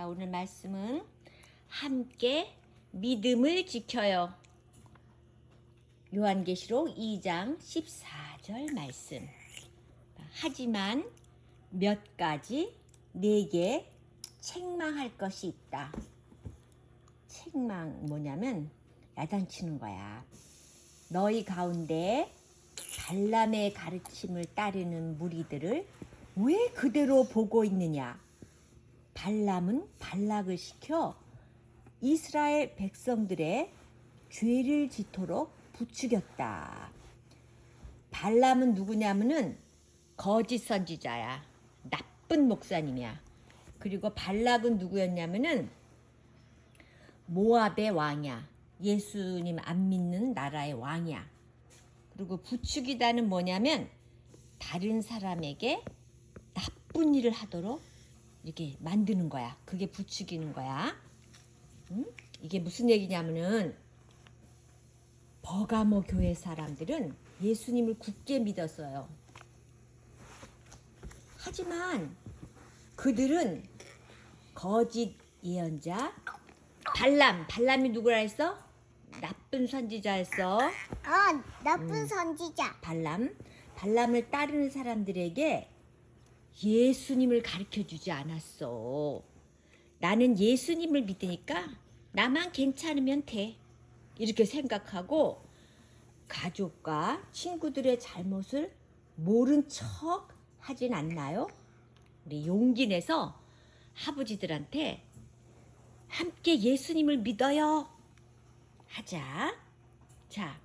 자, 오늘 말씀은 함께 믿음을 지켜요. 요한계시록 2장 14절 말씀. 하지만 몇 가지 내게 책망할 것이 있다. 책망 뭐냐면 야단치는 거야. 너희 가운데 발람의 가르침을 따르는 무리들을 왜 그대로 보고 있느냐? 발람은 발락을 시켜 이스라엘 백성들의 죄를 짓도록 부추겼다. 발람은 누구냐면은 거짓 선지자야. 나쁜 목사님이야. 그리고 발락은 누구였냐면은 모압의 왕이야. 예수님 안 믿는 나라의 왕이야. 그리고 부추기다는 뭐냐면 다른 사람에게 나쁜 일을 하도록 이렇게 만드는 거야. 그게 부추기는 거야. 응? 이게 무슨 얘기냐면은 버가모 교회 사람들은 예수님을 굳게 믿었어요. 하지만 그들은 거짓 예언자 발람 발람이 누구라 했어? 나쁜 선지자였어. 어, 나쁜 선지자. 발람 발람을 따르는 사람들에게 예수님을 가르쳐 주지 않았어. 나는 예수님을 믿으니까 나만 괜찮으면 돼. 이렇게 생각하고 가족과 친구들의 잘못을 모른 척 하진 않나요? 우리 용기 내서 아버지들한테 함께 예수님을 믿어요. 하자. 자,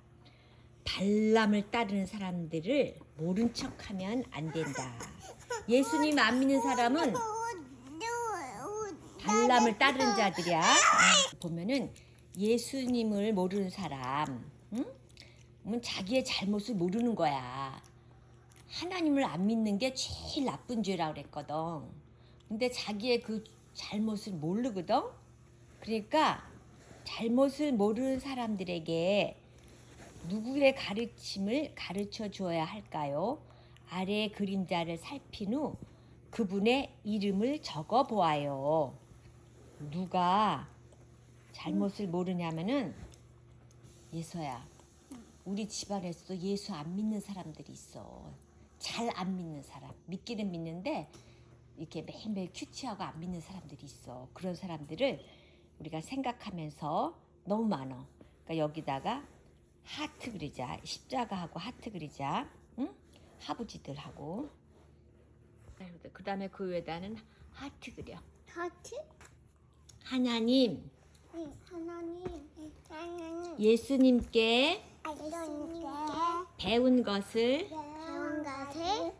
발람을 따르는 사람들을 모른 척 하면 안 된다. 예수님 안 믿는 사람은 발람을 따르는 자들이야. 응, 보면은 예수님을 모르는 사람, 응? 자기의 잘못을 모르는 거야. 하나님을 안 믿는 게 제일 나쁜 죄라고 그랬거든. 근데 자기의 그 잘못을 모르거든. 그러니까 잘못을 모르는 사람들에게 누구의 가르침을 가르쳐 주어야 할까요? 아래 그림자를 살핀 후 그분의 이름을 적어 보아요. 누가 잘못을 모르냐면은 예서야. 우리 집안에서도 예수 안 믿는 사람들이 있어. 잘 안 믿는 사람. 믿기는 믿는데 이렇게 매일매일 큐치하고 안 믿는 사람들이 있어. 그런 사람들을 우리가 생각하면서 너무 많어. 그러니까 여기다가 하트 그리자. 십자가하고 하트 그리자. 응? 하부지들하고. 그 다음에 그 위에다는 하트 그려. 하트? 하나님, 응, 하나님. 하나님. 예수님께 알려주게. 배운 것을 배운 것을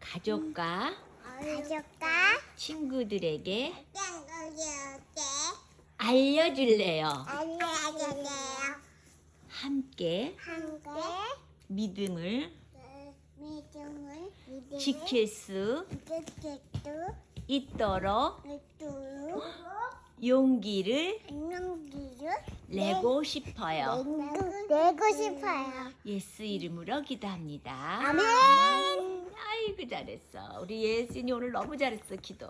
가족과 가족과 친구들에게. 알려줄래요. 알려주세요. 함께 함께 믿음을 지킬 수 있도록 용기를 내고 싶어요. 내고 싶어요. 예수 이름으로 기도합니다. 아멘. 아이고 잘했어. 우리 예수님 오늘 너무 잘했어 기도.